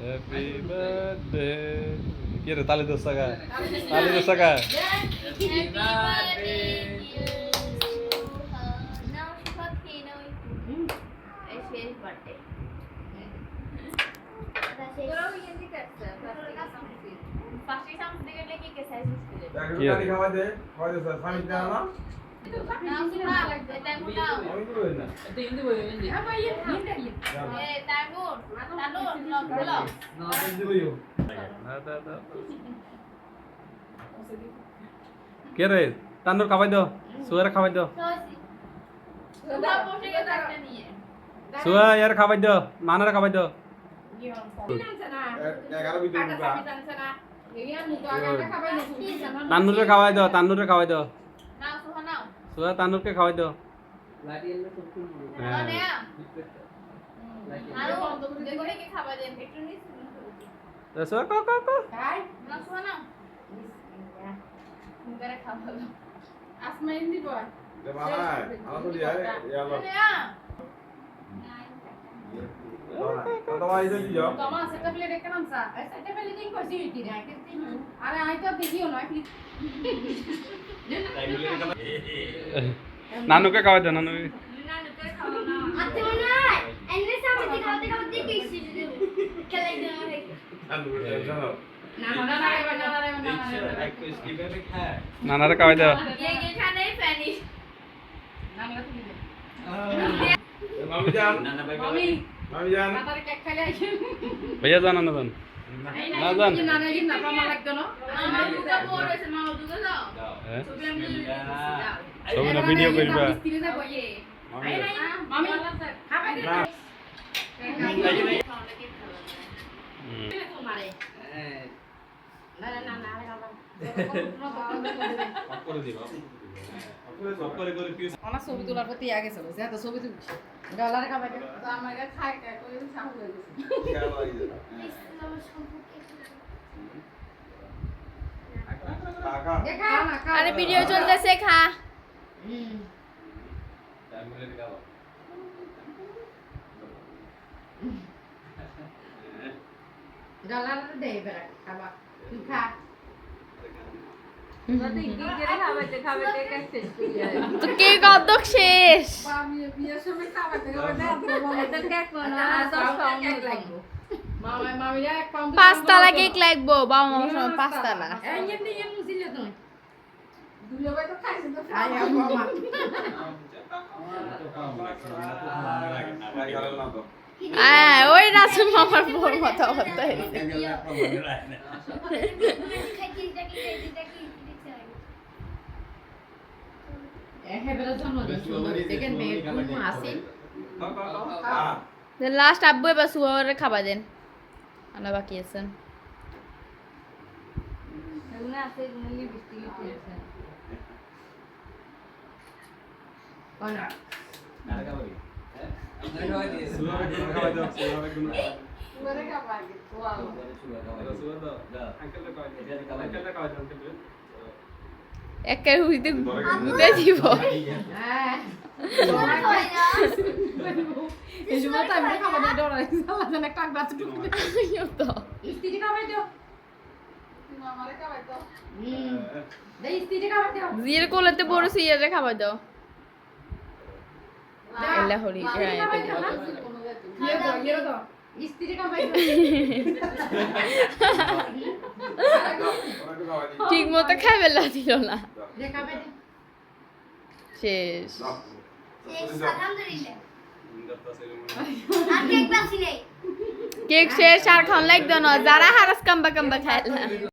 Happy birthday কে রে তালি দোস টাকা তালি দোস টাকা Happy birthday to you. নাও সুপাত খেয়ে নাও একটু। এই শেষ birthday। তোরাও ইয়ে দিতে আসছে, plastic এর চামচ। Plastic চামচ দিয়ে গেলে কি কে size use করে? কি আছে? খাওয়া দে খাওয়া দে স্যার স্বামী দেয় না কে রে তান্দুর খাওয়াই দাও, সুয়ারে খাওয়াই দাও সহজই। তোমরা বসে গেছো একটা নিয়ে। সুয়া ইয়ার খাওয়াই দাও নানারে খাওয়াই নাও। সুয়া তান্নুরকে খাওয়াই দাও নাও, হ্যাঁ নেয়া। আরও নিস। তো সুয়া কো কো কো নাও, সুহা নাও। মুখের খাওয়ালো। দে বানাই আমার তো দিয়ে ইয়ালো নেয়া। তোমার ইদে দিও নানুকে খাওয়াই দাও নানুকে আত্তে মনে হয়, এনে সামনে খাওয়াতে খাওয়াতে কেসি দেবো। খেলাই দেওয়া হয়। নানারে খাওয়াই দাও ভিডিও করবা না না না না আমার ছবি তোলার প্রতি আগে চলো যে এত ছবি তুলছি ডলার খাবে আমার কাছে খাই খাই করে সাহস হয়ে গেছে আরে ভিডিও চলতেছে খা। হুম ডলার দেবে খাবা। তুই খা। মামা মামিরা এক পাউন্ড পাঁচতলা কেক লাগবো বাবা মামার সময় পাঁচতলা। তো তো তো হ্যাঁ ওই রাসুল মামার বোর মতো হতে হেবের লাস্ট আব্বু এবার সুয়ারে খাবার দেন আমরা বাকি আছেন কোন পুরো খাবার ওয়াও একের হুইতে গুতে দিব। হ্যাঁ। এই সময় তো আমি খাবার দিয়ে ডরাই সালা জানা কাক বাত টুকু তো। স্ত্রী খাবার দাও। তুমি আমারে খাবার দাও। হুম। দেই স্ত্রী খাবার দাও। জিয়ের কোলেতে বড় সিয়ারে খাবার দাও। এলা হরি হ্যাঁ ঠিক মতো খাবে লা দিল না। শেষ। কেক শেষ আর খান লাগতো না। যারা হারাস কাম্বা কাম্বা খাইলা